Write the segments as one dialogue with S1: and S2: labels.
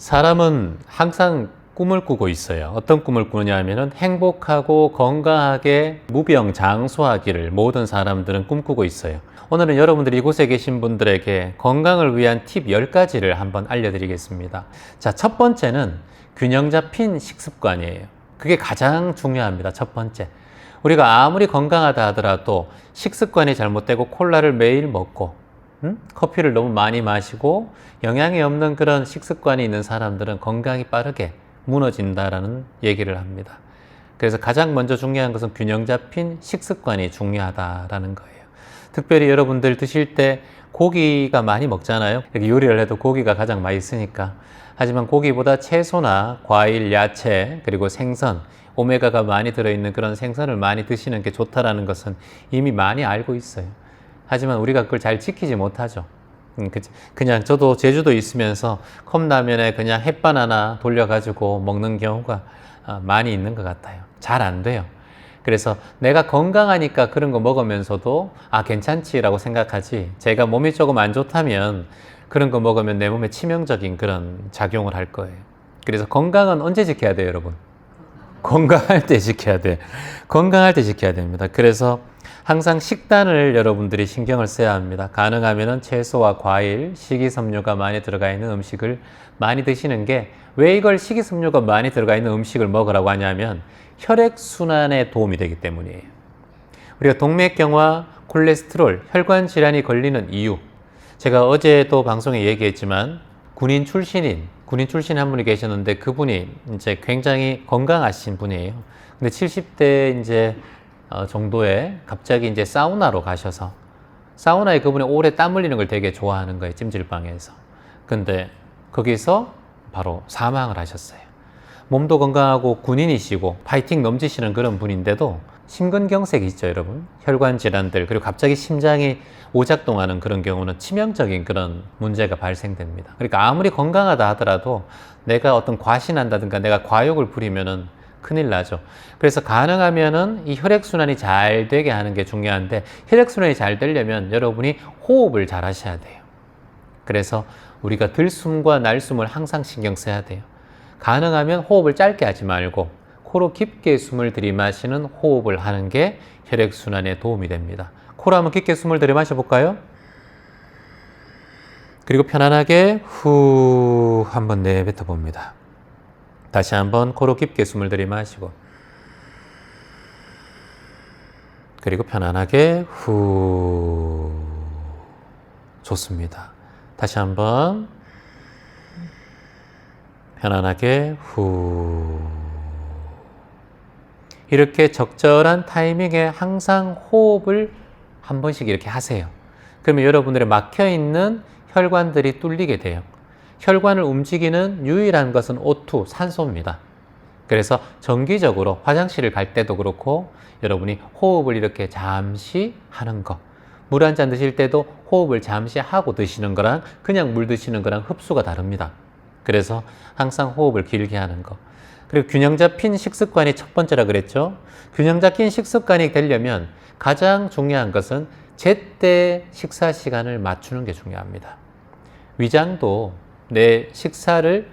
S1: 사람은 항상 꿈을 꾸고 있어요. 어떤 꿈을 꾸느냐 하면은 행복하고 건강하게 무병장수하기를 모든 사람들은 꿈꾸고 있어요. 오늘은 여러분들이 이곳에 계신 분들에게 건강을 위한 팁 10가지를 한번 알려드리겠습니다. 자, 첫 번째는 균형 잡힌 식습관이에요. 그게 가장 중요합니다. 첫 번째. 우리가 아무리 건강하다 하더라도 식습관이 잘못되고 콜라를 매일 먹고 음? 커피를 너무 많이 마시고 영양이 없는 그런 식습관이 있는 사람들은 건강이 빠르게 무너진다라는 얘기를 합니다. 그래서 가장 먼저 중요한 것은 균형 잡힌 식습관이 중요하다라는 거예요. 특별히 여러분들 드실 때 고기가 많이 먹잖아요. 이렇게 요리를 해도 고기가 가장 맛있으니까. 하지만 고기보다 채소나 과일, 야채, 그리고 생선, 오메가가 많이 들어있는 그런 생선을 많이 드시는 게 좋다라는 것은 이미 많이 알고 있어요. 하지만 우리가 그걸 잘 지키지 못하죠. 음, 그- 그냥 저도 제주도 있으면서 컵라면에 그냥 햇반 하나 돌려가지고 먹는 경우가 아, 많이 있는 것 같아요. 잘 안 돼요. 그래서 내가 건강하니까 그런 거 먹으면서도 아, 괜찮지라고 생각하지. 제가 몸이 조금 안 좋다면 그런 거 먹으면 내 몸에 치명적인 그런 작용을 할 거예요. 그래서 건강은 언제 지켜야 돼요, 여러분? 건강할 때 지켜야 돼. 건강할 때 지켜야 됩니다. 그래서 항상 식단을 여러분들이 신경을 써야 합니다. 가능하면 채소와 과일, 식이섬유가 많이 들어가 있는 음식을 많이 드시는 게 왜 이걸 식이섬유가 많이 들어가 있는 음식을 먹으라고 하냐면 혈액순환에 도움이 되기 때문이에요. 우리가 동맥경화, 콜레스테롤, 혈관 질환이 걸리는 이유. 제가 어제도 방송에 얘기했지만 군인 출신인 군인 출신 한 분이 계셨는데 그분이 이제 굉장히 건강하신 분이에요. 근데 70대 이제 어, 정도에 갑자기 이제 사우나로 가셔서 사우나에 그분이 오래 땀 흘리는 걸 되게 좋아하는 거예요. 찜질방에서. 근데 거기서 바로 사망을 하셨어요. 몸도 건강하고 군인이시고 파이팅 넘치시는 그런 분인데도 심근경색이 있죠, 여러분. 혈관 질환들 그리고 갑자기 심장이 오작동하는 그런 경우는 치명적인 그런 문제가 발생됩니다. 그러니까 아무리 건강하다 하더라도 내가 어떤 과신한다든가 내가 과욕을 부리면은 큰일 나죠. 그래서 가능하면은 이 혈액순환이 잘 되게 하는 게 중요한데 혈액순환이 잘 되려면 여러분이 호흡을 잘 하셔야 돼요. 그래서 우리가 들숨과 날숨을 항상 신경 써야 돼요. 가능하면 호흡을 짧게 하지 말고 코로 깊게 숨을 들이마시는 호흡을 하는 게 혈액순환에 도움이 됩니다. 코로 한번 깊게 숨을 들이마셔 볼까요? 그리고 편안하게 후 한번 내뱉어 봅니다. 다시 한번 코로 깊게 숨을 들이마시고 그리고 편안하게 후 좋습니다. 다시 한번 편안하게 후 이렇게 적절한 타이밍에 항상 호흡을 한 번씩 이렇게 하세요. 그러면 여러분들의 막혀 있는 혈관들이 뚫리게 돼요. 혈관을 움직이는 유일한 것은 O2, 산소입니다. 그래서 정기적으로 화장실을 갈 때도 그렇고 여러분이 호흡을 이렇게 잠시 하는 거. 물한 잔 드실 때도 호흡을 잠시 하고 드시는 거랑 그냥 물 드시는 거랑 흡수가 다릅니다. 그래서 항상 호흡을 길게 하는 거. 그리고 균형 잡힌 식습관이 첫 번째라 그랬죠. 균형 잡힌 식습관이 되려면 가장 중요한 것은 제때 식사 시간을 맞추는 게 중요합니다. 위장도 내 식사를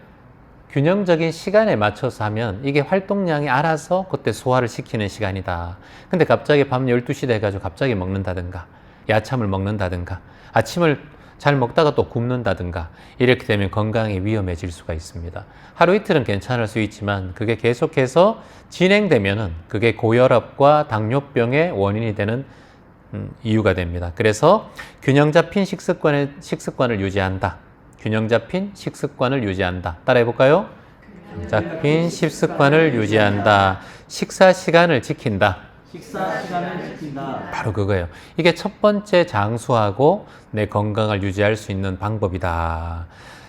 S1: 균형적인 시간에 맞춰서 하면 이게 활동량이 알아서 그때 소화를 시키는 시간이다. 근데 갑자기 밤 12시 돼가지고 갑자기 먹는다든가, 야참을 먹는다든가, 아침을 잘 먹다가 또 굶는다든가, 이렇게 되면 건강이 위험해질 수가 있습니다. 하루 이틀은 괜찮을 수 있지만 그게 계속해서 진행되면은 그게 고혈압과 당뇨병의 원인이 되는 음, 이유가 됩니다. 그래서 균형 잡힌 식습관을, 식습관을 유지한다. 균형 잡힌 식습관을 유지한다. 따라해 볼까요? 잡힌 식습관을 유지한다. 식사 시간을 지킨다.
S2: 식사 시간을 지킨다.
S1: 바로 그거예요. 이게 첫 번째 장수하고 내 건강을 유지할 수 있는 방법이다.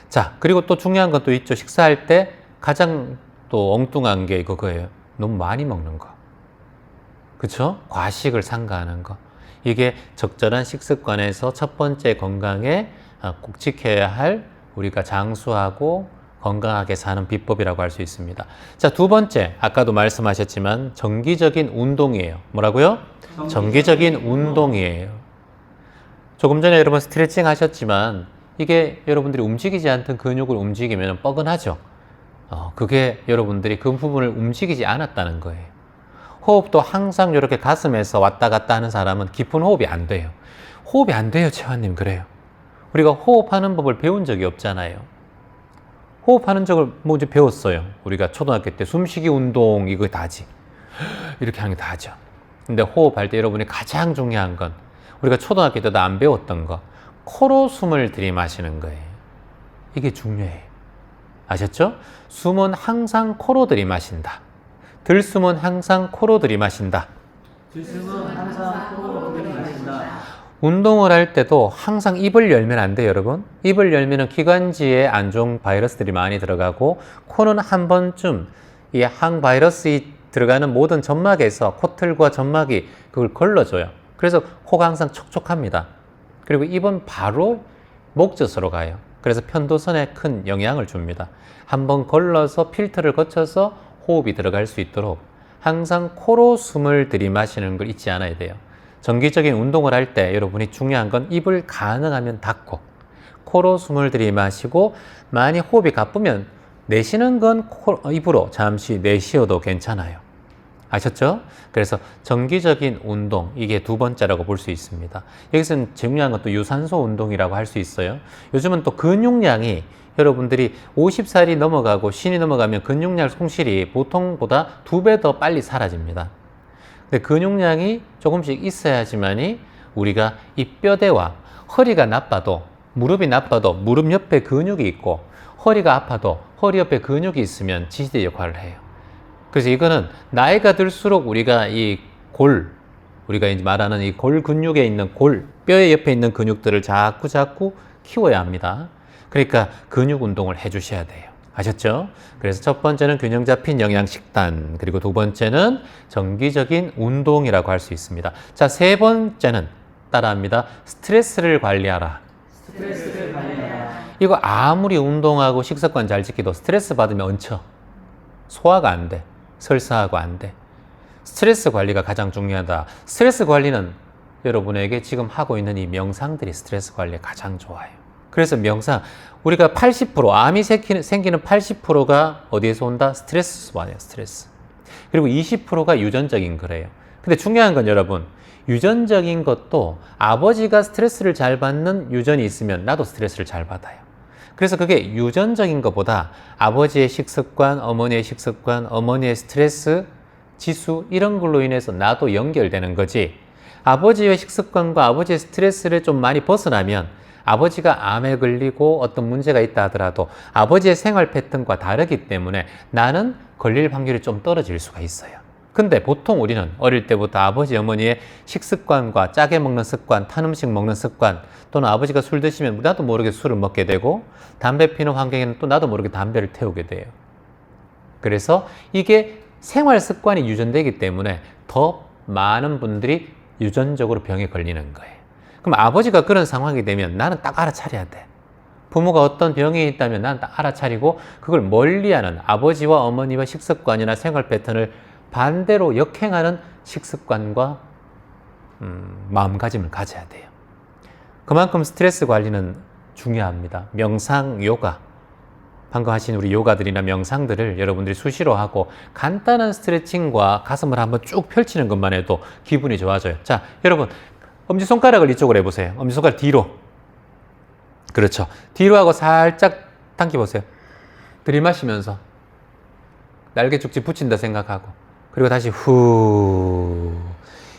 S1: 자, 그리고 또 중요한 건 또 있죠. 식사할 때 가장 또 엉뚱한 게 그거예요. 너무 많이 먹는 거. 그쵸? 과식을 삼가하는 거. 이게 적절한 식습관에서 첫 번째 건강에 아, 꼭 지켜야 할 우리가 장수하고 건강하게 사는 비법이라고 할 수 있습니다. 자, 두 번째, 아까도 말씀하셨지만 정기적인 운동이에요. 뭐라고요? 정기적인 운동이에요. 조금 전에 여러분 스트레칭 하셨지만 이게 여러분들이 움직이지 않던 근육을 움직이면 뻐근하죠. 어, 그게 여러분들이 그 부분을 움직이지 않았다는 거예요. 호흡도 항상 이렇게 가슴에서 왔다 갔다 하는 사람은 깊은 호흡이 안 돼요. 호흡이 안 돼요, 채환님. 그래요. 우리가 호흡하는 법을 배운 적이 없잖아요. 호흡하는 적을 뭐 이제 배웠어요. 우리가 초등학교 때 숨쉬기 운동 이거 다지. 이렇게 하는 게 다죠. 근데 호흡할 때 여러분이 가장 중요한 건 우리가 초등학교 때도 안 배웠던 거. 코로 숨을 들이마시는 거예요. 이게 중요해요. 아셨죠? 숨은 항상 코로 들이마신다. 들숨은 항상 코로 들이마신다.
S2: 들숨은 항상 코로 들이마신다.
S1: 운동을 할 때도 항상 입을 열면 안 돼요, 여러분. 입을 열면은 기관지에 안 좋은 바이러스들이 많이 들어가고 코는 한 번쯤 이 항바이러스이 들어가는 모든 점막에서 코틀과 점막이 그걸 걸러줘요. 그래서 코가 항상 촉촉합니다. 그리고 입은 바로 목젖으로 가요. 그래서 편도선에 큰 영향을 줍니다. 한번 걸러서 필터를 거쳐서 호흡이 들어갈 수 있도록 항상 코로 숨을 들이마시는 걸 잊지 않아야 돼요. 정기적인 운동을 할 때 여러분이 중요한 건 입을 가능하면 닫고 코로 숨을 들이마시고 많이 호흡이 가쁘면 내쉬는 건 코, 어, 입으로 잠시 내쉬어도 괜찮아요. 아셨죠? 그래서 정기적인 운동 이게 두 번째라고 볼 수 있습니다. 여기서는 중요한 것도 유산소 운동이라고 할 수 있어요. 요즘은 또 근육량이 여러분들이 50살이 넘어가고 신이 넘어가면 근육량 손실이 보통보다 두 배 더 빨리 사라집니다. 근데 근육량이 조금씩 있어야지만이 우리가 이 뼈대와 허리가 나빠도 무릎이 나빠도 무릎 옆에 근육이 있고 허리가 아파도 허리 옆에 근육이 있으면 지지대 역할을 해요. 그래서 이거는 나이가 들수록 우리가 이 골, 우리가 이제 말하는 이 골 근육에 있는 골, 뼈의 옆에 있는 근육들을 자꾸 자꾸 키워야 합니다. 그러니까 근육 운동을 해 주셔야 돼요. 아셨죠? 그래서 첫 번째는 균형 잡힌 영양 식단, 그리고 두 번째는 정기적인 운동이라고 할 수 있습니다. 자, 세 번째는 따라합니다. 스트레스를 관리하라.
S2: 스트레스를 관리하라.
S1: 이거 아무리 운동하고 식습관 잘 지키도 스트레스 받으면 얹혀. 소화가 안 돼. 설사하고 안 돼. 스트레스 관리가 가장 중요하다. 스트레스 관리는 여러분에게 지금 하고 있는 이 명상들이 스트레스 관리에 가장 좋아요. 그래서 명상, 우리가 80%, 암이 생기는, 생기는 80%가 어디에서 온다? 스트레스에서 와요, 스트레스. 그리고 20%가 유전적인 거래요. 근데 중요한 건 여러분, 유전적인 것도 아버지가 스트레스를 잘 받는 유전이 있으면 나도 스트레스를 잘 받아요. 그래서 그게 유전적인 것보다 아버지의 식습관, 어머니의 식습관, 어머니의 스트레스 지수 이런 걸로 인해서 나도 연결되는 거지. 아버지의 식습관과 아버지의 스트레스를 좀 많이 벗어나면 아버지가 암에 걸리고 어떤 문제가 있다 하더라도 아버지의 생활 패턴과 다르기 때문에 나는 걸릴 확률이 좀 떨어질 수가 있어요. 근데 보통 우리는 어릴 때부터 아버지, 어머니의 식습관과 짜게 먹는 습관, 탄 음식 먹는 습관, 또는 아버지가 술 드시면 나도 모르게 술을 먹게 되고, 담배 피는 환경에는 또 나도 모르게 담배를 태우게 돼요. 그래서 이게 생활 습관이 유전되기 때문에 더 많은 분들이 유전적으로 병에 걸리는 거예요. 그럼 아버지가 그런 상황이 되면 나는 딱 알아차려야 돼. 부모가 어떤 병이 있다면 나는 딱 알아차리고 그걸 멀리하는 아버지와 어머니와 식습관이나 생활 패턴을 반대로 역행하는 식습관과 음, 마음가짐을 가져야 돼요. 그만큼 스트레스 관리는 중요합니다. 명상, 요가. 방금 하신 우리 요가들이나 명상들을 여러분들이 수시로 하고 간단한 스트레칭과 가슴을 한번 쭉 펼치는 것만 해도 기분이 좋아져요. 자, 여러분, 엄지손가락을 이쪽으로 해보세요. 엄지손가락 뒤로. 그렇죠. 뒤로 하고 살짝 당겨보세요. 들이마시면서 날개 쭉지 붙인다 생각하고 그리고 다시 후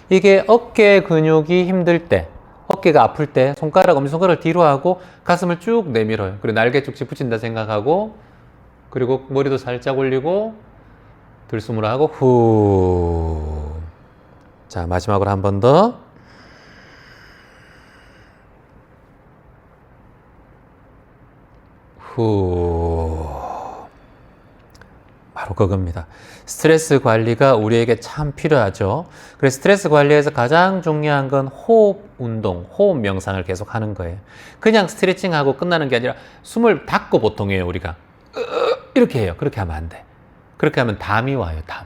S1: 이게 어깨 근육이 힘들 때 어깨가 아플 때 손가락 엄지손가락을 뒤로 하고 가슴을 쭉 내밀어요 그리고 날개 쭉지 붙인다 생각하고 그리고 머리도 살짝 올리고 들숨으로 하고 후 자 마지막으로 한 번 더 후. 바로 그겁니다. 스트레스 관리가 우리에게 참 필요하죠. 그래서 스트레스 관리에서 가장 중요한 건 호흡 운동, 호흡 명상을 계속 하는 거예요. 그냥 스트레칭 하고 끝나는 게 아니라 숨을 닫고 보통 해요, 우리가. 이렇게 해요. 그렇게 하면 안 돼. 그렇게 하면 담이 와요, 담.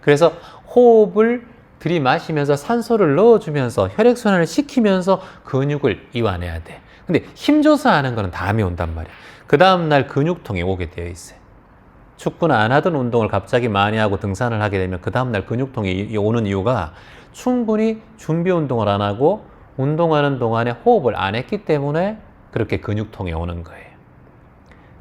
S1: 그래서 호흡을 들이마시면서 산소를 넣어주면서 혈액순환을 시키면서 근육을 이완해야 돼. 근데 힘줘서 하는 거는 다음에 온단 말이에요. 그 다음날 근육통이 오게 되어 있어요. 축구는 안 하던 운동을 갑자기 많이 하고 등산을 하게 되면 그 다음날 근육통이 이- 오는 이유가 충분히 준비 운동을 안 하고 운동하는 동안에 호흡을 안 했기 때문에 그렇게 근육통이 오는 거예요.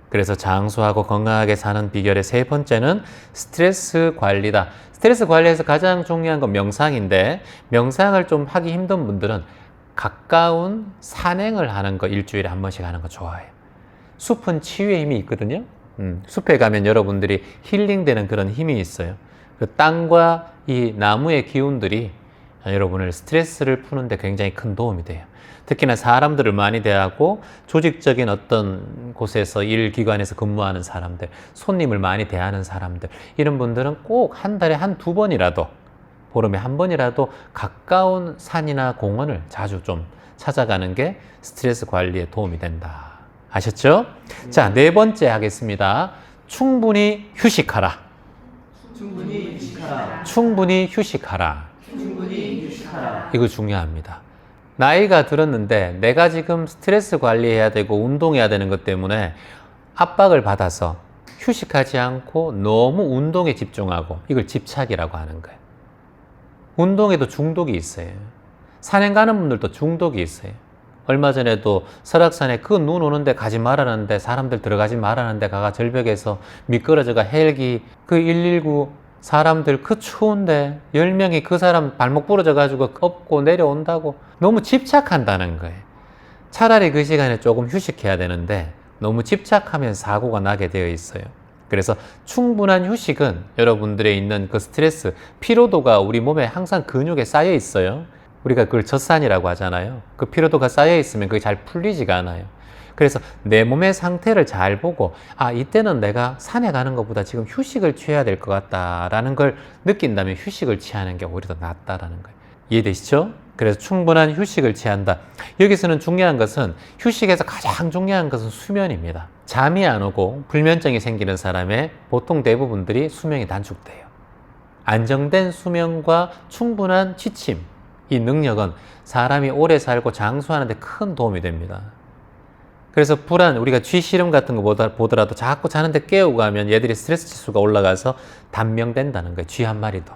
S1: 그래서 장수하고 건강하게 사는 비결의 세 번째는 스트레스 관리다. 스트레스 관리에서 가장 중요한 건 명상인데 명상을 좀 하기 힘든 분들은 가까운 산행을 하는 거 일주일에 한 번씩 하는 거 좋아해요. 숲은 치유의 힘이 있거든요. 음, 숲에 가면 여러분들이 힐링되는 그런 힘이 있어요. 그 땅과 이 나무의 기운들이 여러분을 스트레스를 푸는데 굉장히 큰 도움이 돼요. 특히나 사람들을 많이 대하고 조직적인 어떤 곳에서 일 기관에서 근무하는 사람들, 손님을 많이 대하는 사람들, 이런 분들은 꼭 한 달에 한 두 번이라도, 보름에 한 번이라도 가까운 산이나 공원을 자주 좀 찾아가는 게 스트레스 관리에 도움이 된다. 아셨죠? 자, 네 번째 하겠습니다. 충분히 휴식하라.
S2: 충분히 휴식하라.
S1: 충분히 휴식하라.
S2: 충분히 휴식하라.
S1: 이거 중요합니다. 나이가 들었는데 내가 지금 스트레스 관리해야 되고 운동해야 되는 것 때문에 압박을 받아서 휴식하지 않고 너무 운동에 집중하고 이걸 집착이라고 하는 거예요. 운동에도 중독이 있어요. 산행 가는 분들도 중독이 있어요. 얼마 전에도 설악산에 그 눈 오는데 가지 말라는데 사람들 들어가지 말라는데 가가 절벽에서 미끄러져가 헬기 그 119 사람들 그 추운데 10명이 그 사람 발목 부러져 가지고 업고 내려온다고 너무 집착한다는 거예요. 차라리 그 시간에 조금 휴식해야 되는데 너무 집착하면 사고가 나게 되어 있어요. 그래서 충분한 휴식은 여러분들의 있는 그 스트레스, 피로도가 우리 몸에 항상 근육에 쌓여 있어요. 우리가 그걸 젖산이라고 하잖아요. 그 피로도가 쌓여 있으면 그게 잘 풀리지가 않아요. 그래서 내 몸의 상태를 잘 보고, 아, 이때는 내가 산에 가는 것보다 지금 휴식을 취해야 될 것 같다라는 걸 느낀다면 휴식을 취하는 게 오히려 더 낫다라는 거예요. 이해되시죠? 그래서 충분한 휴식을 취한다. 여기서는 중요한 것은 휴식에서 가장 중요한 것은 수면입니다. 잠이 안 오고 불면증이 생기는 사람의 보통 대부분들이 수명이 단축돼요. 안정된 수면과 충분한 취침, 이 능력은 사람이 오래 살고 장수하는 데 큰 도움이 됩니다. 그래서 불안, 우리가 쥐 실험 같은 거 보더라도 자꾸 자는데 깨우고 하면 얘들이 스트레스 지수가 올라가서 단명된다는 거예요. 쥐 한 마리도.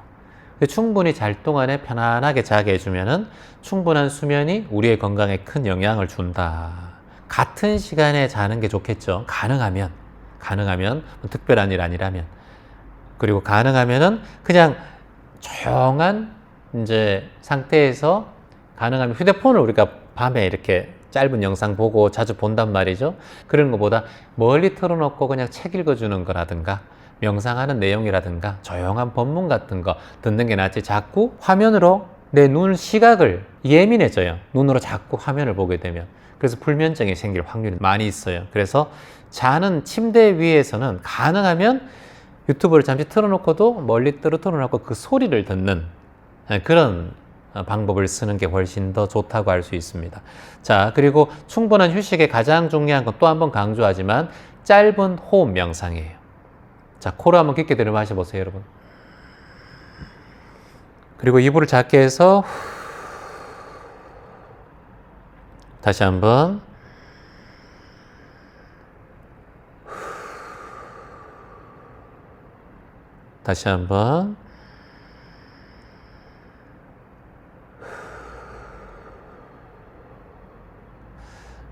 S1: 충분히 잘 동안에 편안하게 자게 해주면은 충분한 수면이 우리의 건강에 큰 영향을 준다. 같은 시간에 자는 게 좋겠죠. 가능하면. 가능하면. 뭐 특별한 일 아니라면. 그리고 가능하면은 그냥 조용한 이제 상태에서 가능하면 휴대폰을 우리가 밤에 이렇게 짧은 영상 보고 자주 본단 말이죠. 그런 것보다 멀리 틀어놓고 그냥 책 읽어주는 거라든가 명상하는 내용이라든가 조용한 법문 같은 거 듣는 게 낫지 자꾸 화면으로 내 눈 시각을 예민해져요. 눈으로 자꾸 화면을 보게 되면. 그래서 불면증이 생길 확률이 많이 있어요. 그래서 자는 침대 위에서는 가능하면 유튜브를 잠시 틀어놓고도 멀리 떨어뜨려놓고 그 소리를 듣는 그런 방법을 쓰는 게 훨씬 더 좋다고 할 수 있습니다. 자, 그리고 충분한 휴식의 가장 중요한 건 또 한 번 강조하지만 짧은 호흡 명상이에요. 자, 코로 한번 깊게 들여 마셔보세요, 여러분. 그리고 이불을 작게 해서 후. 다시 한번 다시 한번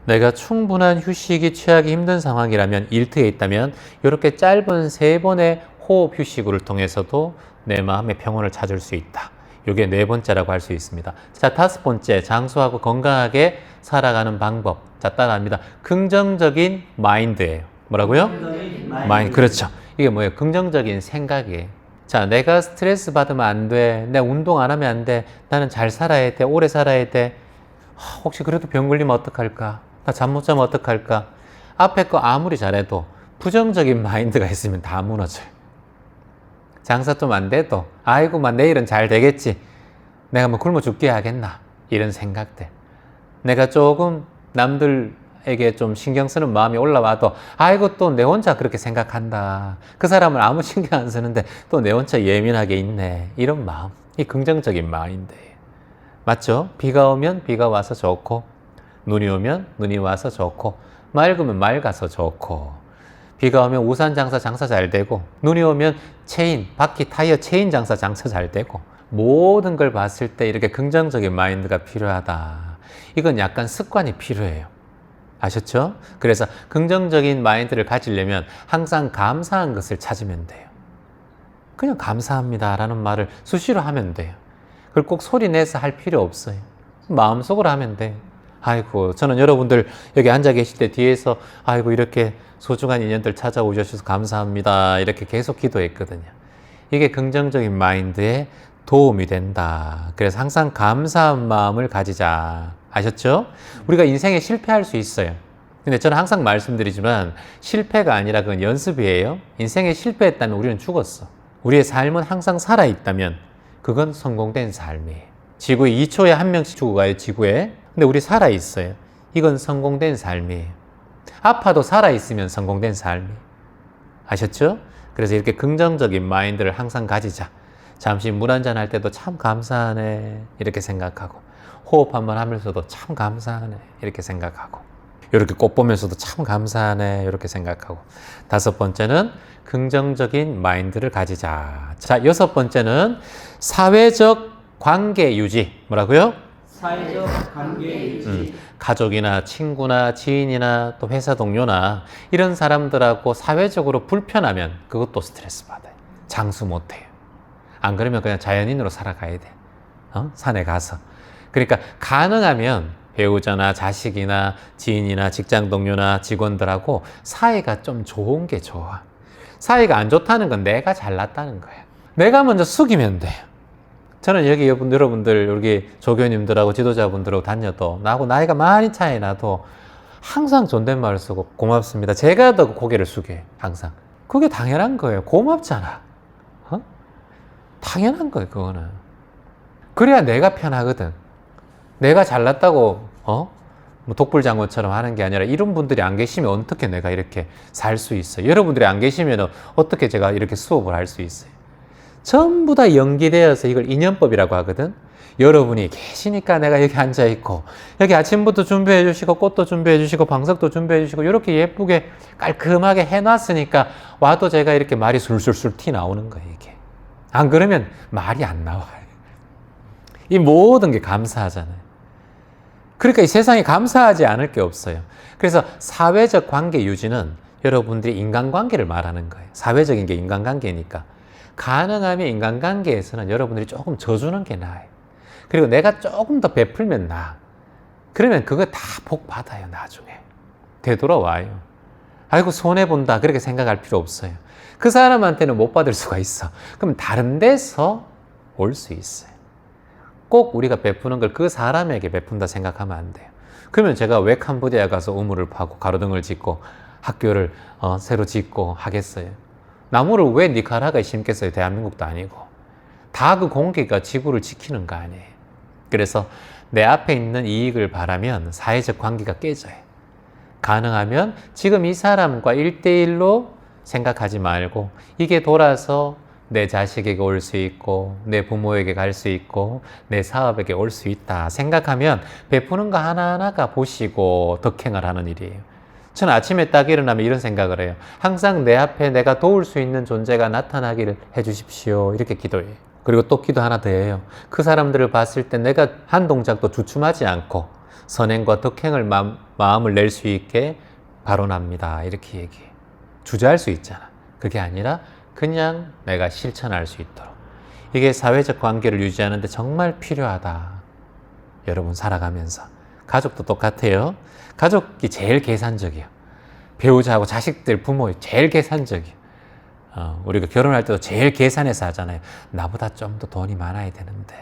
S1: 내가 충분한 휴식이 취하기 힘든 상황이라면 일트에 있다면 이렇게 짧은 세 번의 호흡 휴식을 통해서도 내 마음의 평온을 찾을 수 있다. 이게 네 번째라고 할 수 있습니다. 자, 다섯 번째, 장수하고 건강하게 살아가는 방법. 자, 따라합니다. 긍정적인 마인드예요. 뭐라고요?
S2: 긍정적인
S1: 마인드. 그렇죠. 이게 뭐예요? 긍정적인 생각이에요. 자, 내가 스트레스 받으면 안 돼. 내가 운동 안 하면 안 돼. 나는 잘 살아야 돼. 오래 살아야 돼. 하, 혹시 그래도 병 걸리면 어떡할까? 나 잠 못 자면 어떡할까? 앞에 거 아무리 잘해도 부정적인 마인드가 있으면 다 무너져요. 장사 좀 안 돼도 아이고 막 내일은 잘 되겠지. 내가 뭐 굶어 죽게 하겠나? 이런 생각들. 내가 조금 남들에게 좀 신경 쓰는 마음이 올라와도 아이고 또 내 혼자 그렇게 생각한다. 그 사람은 아무 신경 안 쓰는데 또 내 혼자 예민하게 있네. 이런 마음. 이 긍정적인 마인드예요. 맞죠? 비가 오면 비가 와서 좋고 눈이 오면 눈이 와서 좋고 맑으면 맑아서 좋고 비가 오면 우산 장사 장사 잘 되고 눈이 오면 체인 바퀴 타이어 체인 장사 장사 잘 되고 모든 걸 봤을 때 이렇게 긍정적인 마인드가 필요하다. 이건 약간 습관이 필요해요. 아셨죠? 그래서 긍정적인 마인드를 가지려면 항상 감사한 것을 찾으면 돼요. 그냥 감사합니다 라는 말을 수시로 하면 돼요. 그걸 꼭 소리 내서 할 필요 없어요. 마음속으로 하면 돼요. 아이고, 저는 여러분들 여기 앉아 계실 때 뒤에서 아이고, 이렇게 소중한 인연들 찾아오셔서 감사합니다. 이렇게 계속 기도했거든요. 이게 긍정적인 마인드에 도움이 된다. 그래서 항상 감사한 마음을 가지자. 아셨죠? 우리가 인생에 실패할 수 있어요. 근데 저는 항상 말씀드리지만 실패가 아니라 그건 연습이에요. 인생에 실패했다면 우리는 죽었어. 우리의 삶은 항상 살아있다면 그건 성공된 삶이에요. 지구에 2초에 한 명씩 죽어가요, 지구에. 근데 우리 살아있어요. 이건 성공된 삶이에요. 아파도 살아있으면 성공된 삶이에요. 아셨죠? 그래서 이렇게 긍정적인 마인드를 항상 가지자. 잠시 물 한 잔 할 때도 참 감사하네. 이렇게 생각하고. 호흡 한 번 하면서도 참 감사하네. 이렇게 생각하고. 이렇게 꽃 보면서도 참 감사하네. 이렇게 생각하고. 다섯 번째는 긍정적인 마인드를 가지자. 자, 여섯 번째는 사회적 관계 유지. 뭐라고요?
S2: 사회적 관계 유지.
S1: 음, 가족이나 친구나 지인이나 또 회사 동료나 이런 사람들하고 사회적으로 불편하면 그것도 스트레스 받아요. 장수 못 해요. 안 그러면 그냥 자연인으로 살아가야 돼. 어? 산에 가서. 그러니까 가능하면 배우자나 자식이나 지인이나 직장 동료나 직원들하고 사이가 좀 좋은 게 좋아. 사이가 안 좋다는 건 내가 잘났다는 거야. 내가 먼저 숙이면 돼요. 저는 여기 여러분- 여러분들 여기 조교님들하고 지도자분들하고 다녀도 나하고 나이가 많이 차이 나도 항상 존댓말을 쓰고 고맙습니다. 제가 더 고개를 숙여요. 항상. 그게 당연한 거예요. 고맙잖아. 어? 당연한 거예요. 그거는. 그래야 내가 편하거든. 내가 잘났다고 어? 뭐 독불장군처럼 하는 게 아니라 이런 분들이 안 계시면 어떻게 내가 이렇게 살 수 있어요. 여러분들이 안 계시면 어떻게 제가 이렇게 수업을 할 수 있어요. 전부 다 연기되어서 이걸 인연법이라고 하거든. 여러분이 계시니까 내가 여기 앉아 있고 여기 아침부터 준비해 주시고 꽃도 준비해 주시고 방석도 준비해 주시고 이렇게 예쁘게 깔끔하게 해놨으니까 와도 제가 이렇게 말이 술술술 티 나오는 거예요 이게. 안 그러면 말이 안 나와요. 이 모든 게 감사하잖아요. 그러니까 이 세상에 감사하지 않을 게 없어요. 그래서 사회적 관계 유지는 여러분들이 인간관계를 말하는 거예요. 사회적인 게 인간관계니까. 가능하면 인간관계에서는 여러분들이 조금 져주는 게 나아요. 그리고 내가 조금 더 베풀면 나. 그러면 그거 다 복 받아요, 나중에. 되돌아와요. 아이고, 손해본다. 그렇게 생각할 필요 없어요. 그 사람한테는 못 받을 수가 있어. 그럼 다른 데서 올 수 있어요. 꼭 우리가 베푸는 걸 그 사람에게 베푼다 생각하면 안 돼요. 그러면 제가 왜 캄보디아 가서 우물을 파고 가로등을 짓고 학교를 어, 새로 짓고 하겠어요? 나무를 왜 니카라가에 심겠어요? 대한민국도 아니고. 다 그 공기가 지구를 지키는 거 아니에요. 그래서 내 앞에 있는 이익을 바라면 사회적 관계가 깨져요. 가능하면 지금 이 사람과 일대일로 생각하지 말고 이게 돌아서 내 자식에게 올 수 있고 내 부모에게 갈 수 있고 내 사업에게 올 수 있다 생각하면 베푸는 거 하나하나가 보시고 덕행을 하는 일이에요. 저는 아침에 딱 일어나면 이런 생각을 해요. 항상 내 앞에 내가 도울 수 있는 존재가 나타나기를 해주십시오. 이렇게 기도해요. 그리고 또 기도 하나 더 해요. 그 사람들을 봤을 때 내가 한 동작도 주춤하지 않고 선행과 덕행을 마, 마음을 낼 수 있게 발언합니다. 이렇게 얘기해. 주저할 수 있잖아. 그게 아니라 그냥 내가 실천할 수 있도록. 이게 사회적 관계를 유지하는데 정말 필요하다. 여러분 살아가면서. 가족도 똑같아요. 가족이 제일 계산적이에요. 배우자하고 자식들, 부모 제일 계산적이에요. 어, 우리가 결혼할 때도 제일 계산해서 하잖아요. 나보다 좀 더 돈이 많아야 되는데,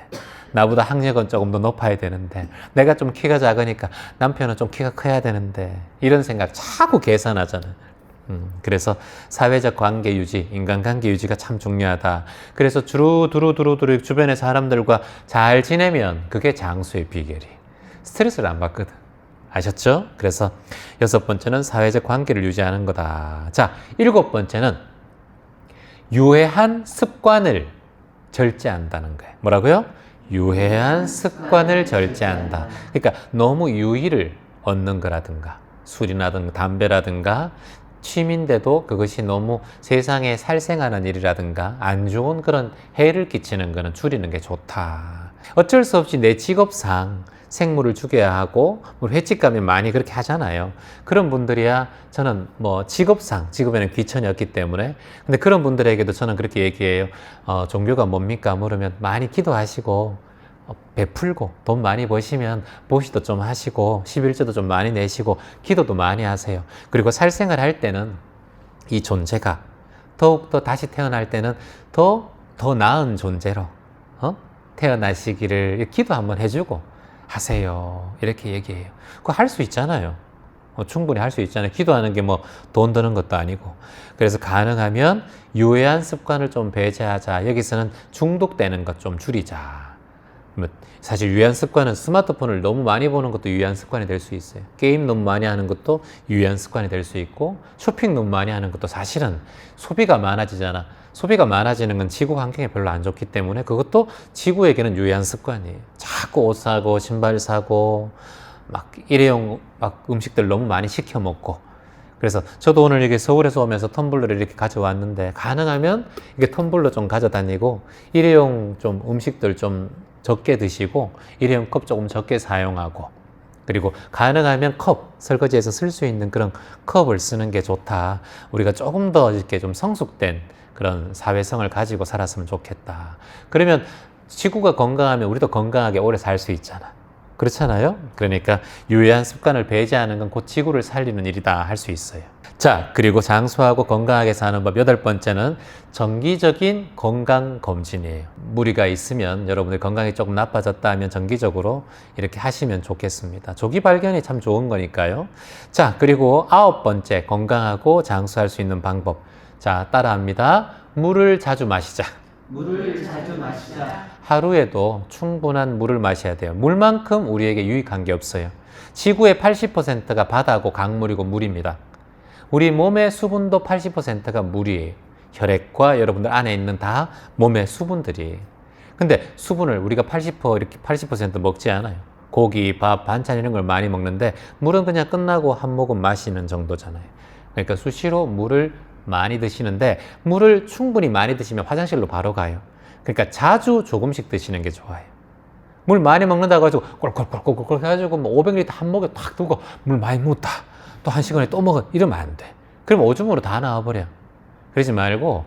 S1: 나보다 학력은 조금 더 높아야 되는데, 내가 좀 키가 작으니까 남편은 좀 키가 커야 되는데, 이런 생각 자꾸 계산하잖아요. 음, 그래서 사회적 관계 유지, 인간관계 유지가 참 중요하다. 그래서 두루 두루 두루 두루 주변의 사람들과 잘 지내면 그게 장수의 비결이. 스트레스를 안 받거든. 아셨죠? 그래서 여섯 번째는 사회적 관계를 유지하는 거다. 자, 일곱 번째는 유해한 습관을 절제한다는 거예요. 뭐라고요? 유해한 습관을 절제한다. 그러니까 너무 유의를 얻는 거라든가 술이라든가 담배라든가 취미인데도 그것이 너무 세상에 살생하는 일이라든가 안 좋은 그런 해를 끼치는 거는 줄이는 게 좋다. 어쩔 수 없이 내 직업상 생물을 죽여야 하고 뭐 횟집 가면 많이 그렇게 하잖아요. 그런 분들이야 저는 뭐 직업상 직업에는 귀천이 없기 때문에 근데 그런 분들에게도 저는 그렇게 얘기해요. 어, 종교가 뭡니까 물으면 많이 기도하시고 어, 베풀고 돈 많이 버시면 보시도 좀 하시고 11조도 좀 많이 내시고 기도도 많이 하세요. 그리고 살생을 할 때는 이 존재가 더욱더 다시 태어날 때는 더, 더 나은 존재로 어? 태어나시기를 기도 한번 해주고 하세요. 이렇게 얘기해요. 그거 할 수 있잖아요. 어, 충분히 할 수 있잖아요. 기도하는 게 뭐 돈 드는 것도 아니고. 그래서 가능하면 유해한 습관을 좀 배제하자. 여기서는 중독되는 것 좀 줄이자. 뭐 사실 유해한 습관은 스마트폰을 너무 많이 보는 것도 유해한 습관이 될 수 있어요. 게임 너무 많이 하는 것도 유해한 습관이 될 수 있고 쇼핑 너무 많이 하는 것도 사실은 소비가 많아지잖아. 소비가 많아지는 건 지구 환경에 별로 안 좋기 때문에 그것도 지구에게는 유해한 습관이에요. 자꾸 옷 사고 신발 사고 막 일회용 막 음식들 너무 많이 시켜 먹고 그래서 저도 오늘 이게 서울에서 오면서 텀블러를 이렇게 가져왔는데 가능하면 이게 텀블러 좀 가져다니고 일회용 좀 음식들 좀 적게 드시고 일회용 컵 조금 적게 사용하고 그리고 가능하면 컵 설거지에서 쓸 수 있는 그런 컵을 쓰는 게 좋다. 우리가 조금 더 이렇게 좀 성숙된 그런 사회성을 가지고 살았으면 좋겠다. 그러면 지구가 건강하면 우리도 건강하게 오래 살 수 있잖아. 그렇잖아요? 그러니까 유해한 습관을 배제하는 건 곧 지구를 살리는 일이다 할 수 있어요. 자, 그리고 장수하고 건강하게 사는 법 여덟 번째는 정기적인 건강 검진이에요. 무리가 있으면 여러분들 건강이 조금 나빠졌다 하면 정기적으로 이렇게 하시면 좋겠습니다. 조기 발견이 참 좋은 거니까요. 자, 그리고 아홉 번째 건강하고 장수할 수 있는 방법. 자, 따라합니다. 물을 자주 마시자.
S2: 물을 자주 마시자.
S1: 하루에도 충분한 물을 마셔야 돼요. 물만큼 우리에게 유익한 게 없어요. 지구의 80%가 바다고 강물이고 물입니다. 우리 몸의 수분도 80%가 물이에요. 혈액과 여러분들 안에 있는 다 몸의 수분들이. 근데 수분을 우리가 80% 이렇게 80% 먹지 않아요. 고기, 밥, 반찬 이런 걸 많이 먹는데 물은 그냥 끝나고 한 모금 마시는 정도잖아요. 그러니까 수시로 물을 많이 드시는데 물을 충분히 많이 드시면 화장실로 바로 가요. 그러니까 자주 조금씩 드시는 게 좋아요. 물 많이 먹는다고 가지고 꼴꼴꼴꼴꼴 해가지고 뭐 500리터 한 목에 딱 두고 물 많이 묻다. 또 한 시간에 또 먹어. 이러면 안 돼. 그럼 오줌으로 다 나와버려. 그러지 말고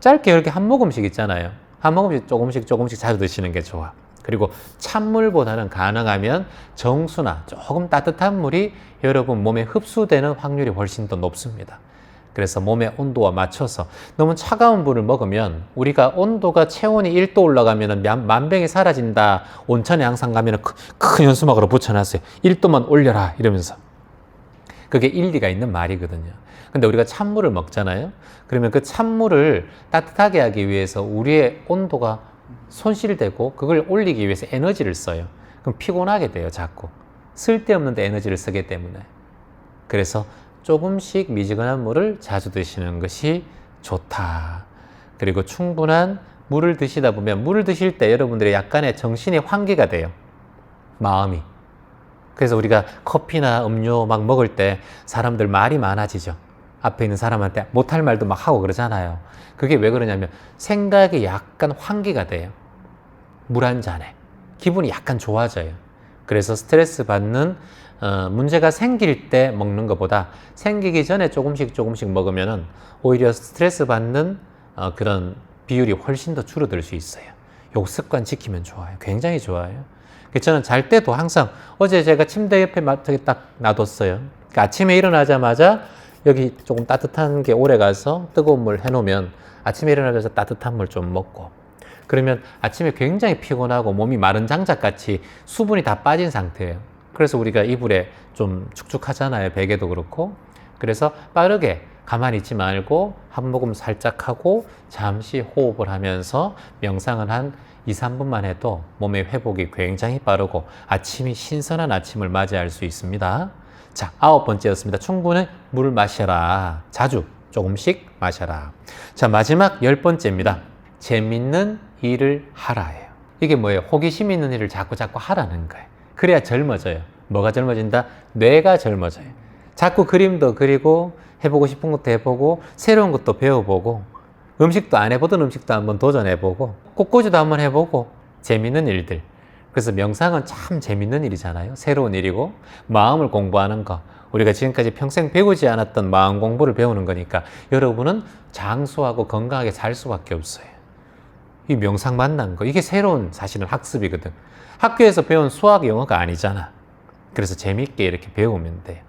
S1: 짧게 이렇게 한 모금씩 있잖아요. 한 모금씩 조금씩 조금씩 자주 드시는 게 좋아. 그리고 찬물보다는 가능하면 정수나 조금 따뜻한 물이 여러분 몸에 흡수되는 확률이 훨씬 더 높습니다. 그래서 몸의 온도와 맞춰서 너무 차가운 물을 먹으면 우리가 온도가 체온이 1도 올라가면 만병이 사라진다. 온천에 항상 가면 큰, 큰 연수막으로 붙여놨어요. 1도만 올려라 이러면서. 그게 일리가 있는 말이거든요. 근데 우리가 찬물을 먹잖아요. 그러면 그 찬물을 따뜻하게 하기 위해서 우리의 온도가 손실되고 그걸 올리기 위해서 에너지를 써요. 그럼 피곤하게 돼요, 자꾸. 쓸데없는데 에너지를 쓰기 때문에. 그래서 조금씩 미지근한 물을 자주 드시는 것이 좋다. 그리고 충분한 물을 드시다 보면 물을 드실 때 여러분들의 약간의 정신의 환기가 돼요. 마음이. 그래서 우리가 커피나 음료 막 먹을 때 사람들 말이 많아지죠. 앞에 있는 사람한테 못할 말도 막 하고 그러잖아요. 그게 왜 그러냐면 생각이 약간 환기가 돼요. 물 한 잔에. 기분이 약간 좋아져요. 그래서 스트레스 받는 어, 문제가 생길 때 먹는 것보다 생기기 전에 조금씩 조금씩 먹으면은 오히려 스트레스 받는 어, 그런 비율이 훨씬 더 줄어들 수 있어요. 요 습관 지키면 좋아요. 굉장히 좋아요. 그래서 저는 잘 때도 항상 어제 제가 침대 옆에 딱 놔뒀어요. 그러니까 아침에 일어나자마자 여기 조금 따뜻한 게 오래 가서 뜨거운 물 해놓으면 아침에 일어나자마자 따뜻한 물 좀 먹고 그러면 아침에 굉장히 피곤하고 몸이 마른 장작같이 수분이 다 빠진 상태예요. 그래서 우리가 이불에 좀 축축하잖아요. 베개도 그렇고. 그래서 빠르게 가만히 있지 말고 한 모금 살짝 하고 잠시 호흡을 하면서 명상을 한 2, 3분만 해도 몸의 회복이 굉장히 빠르고 아침이 신선한 아침을 맞이할 수 있습니다. 자, 아홉 번째였습니다. 충분히 물을 마셔라. 자주 조금씩 마셔라. 자, 마지막 열 번째입니다. 재밌는 일을 하라예요. 이게 뭐예요? 호기심 있는 일을 자꾸 자꾸 하라는 거예요. 그래야 젊어져요. 뭐가 젊어진다? 뇌가 젊어져요. 자꾸 그림도 그리고 해보고 싶은 것도 해보고 새로운 것도 배워보고 음식도 안 해보던 음식도 한번 도전해보고 꽃꽂이도 한번 해보고 재밌는 일들. 그래서 명상은 참 재밌는 일이잖아요. 새로운 일이고 마음을 공부하는 거. 우리가 지금까지 평생 배우지 않았던 마음 공부를 배우는 거니까 여러분은 장수하고 건강하게 살 수밖에 없어요. 이 명상 만난 거 이게 새로운 사실은 학습이거든. 학교에서 배운 수학 영어가 아니잖아. 그래서 재밌게 이렇게 배우면 돼.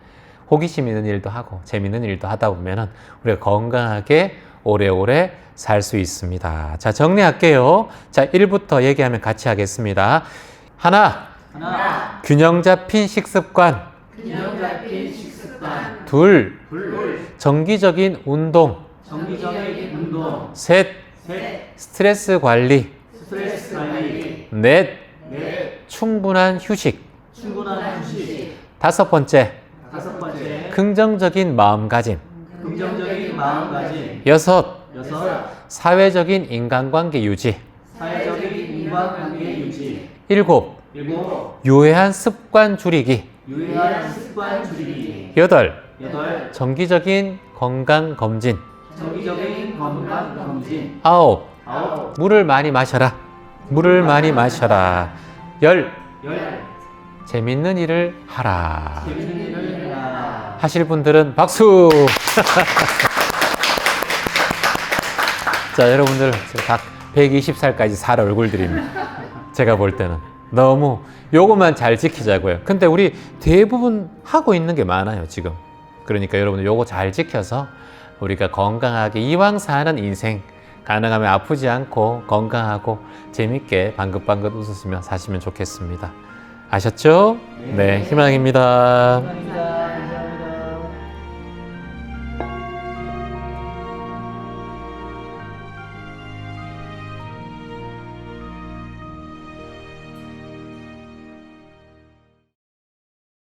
S1: 호기심 있는 일도 하고 재밌는 일도 하다 보면은 우리가 건강하게 오래오래 살 수 있습니다. 자, 정리할게요. 자, 1부터 얘기하면 같이 하겠습니다. 하나,
S2: 하나,
S1: 균형 잡힌 식습관.
S2: 균형 잡힌 식습관.
S1: 둘,
S2: 둘,
S1: 정기적인 운동.
S2: 정기적인 운동.
S1: 셋,
S2: 셋,
S1: 스트레스 관리.
S2: 스트레스 관리.
S1: 넷,
S2: 넷,
S1: 충분한 휴식.
S2: 충분한 휴식.
S1: 다섯 번째,
S2: 다섯 번째,
S1: 긍정적인 마음가짐.
S2: 긍정적인 마음가짐.
S1: 여섯,
S2: 여섯,
S1: 사회적인 인간관계 유지.
S2: 사회적인 인간관계 유지.
S1: 일곱,
S2: 일곱,
S1: 유해한 습관 줄이기.
S2: 유해한 습관 줄이기.
S1: 여덟,
S2: 여덟,
S1: 정기적인 건강 검진.
S2: 정기적인 건강 검진.
S1: 아홉,
S2: 아홉,
S1: 물을 많이 마셔라. 물을 많이 마셔라. 열,
S2: 열,
S1: 재밌는 일을 하라.
S2: 재밌는 일을 해라.
S1: 하실 분들은 박수! 자, 여러분들 지금 각 120살까지 살 얼굴들입니다. 제가 볼 때는. 너무 요것만 잘 지키자고요. 근데 우리 대부분 하고 있는 게 많아요, 지금. 그러니까 여러분들 요거 잘 지켜서 우리가 건강하게 이왕 사는 인생 가능하면 아프지 않고 건강하고 재밌게 방긋방긋 웃으시며 사시면 좋겠습니다. 아셨죠? 네, 희망입니다.
S2: 감사합니다.